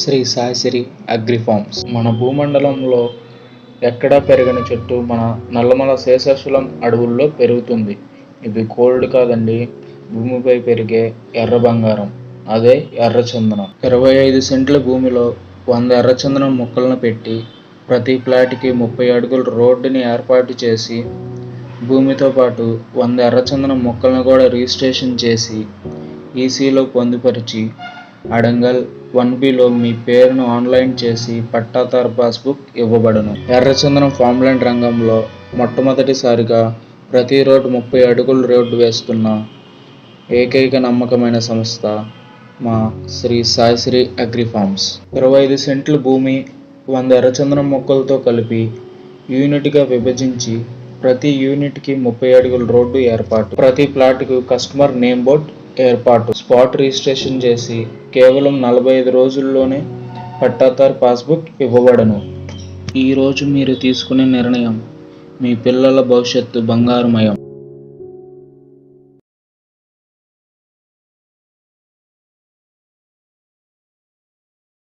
శ్రీ సాయిశ్రీ అగ్రిఫార్మ్స్ మన భూమండలంలో ఎక్కడా పెరగని చెట్టు మన నల్లమల శేషాచలం అడవుల్లో పెరుగుతుంది. ఇది కోల్డ్ కాదండి భూమిపై పెరిగే ఎర్ర బంగారం అదే ఎర్రచందనం ఇరవై ఐదు సెంట్ల భూమిలో వంద ఎర్రచందనం మొక్కలను పెట్టి ప్రతి ప్లాట్కి ముప్పై అడుగుల రోడ్డుని ఏర్పాటు చేసి భూమితో పాటు వంద ఎర్రచందనం మొక్కలను కూడా రిజిస్ట్రేషన్ చేసి ఈసీలో పొందుపరిచి అడంగల్ వన్ బిలో మీ పేరును ఆన్లైన్ చేసి పట్టాదారు పాస్బుక్ ఇవ్వబడును. ఎర్రచందనం ఫార్మ్లాండ్ రంగంలో మొట్టమొదటిసారిగా ప్రతి రోడ్డు ముప్పై అడుగులు రోడ్డు వేస్తున్న ఏకైక నమ్మకమైన సంస్థ మా శ్రీ సాయిశ్రీ అగ్రి ఫార్మ్స్ ఇరవై ఐదు సెంట్లు భూమి వంద ఎర్రచందనం మొక్కలతో కలిపి యూనిట్గా విభజించి ప్రతి యూనిట్కి ముప్పై అడుగుల రోడ్డు ఏర్పాటు. ప్రతి ప్లాట్కు కస్టమర్ నేమ్ బోర్డ్ ఏర్పాటు. స్పాట్ రిజిస్ట్రేషన్ చేసి కేవలం నలభై ఐదు రోజుల్లోనే పట్టాదార్ పాస్బుక్ ఇవ్వబడను. ఈరోజు మీరు తీసుకునే నిర్ణయం మీ పిల్లల భవిష్యత్తు బంగారుమయం.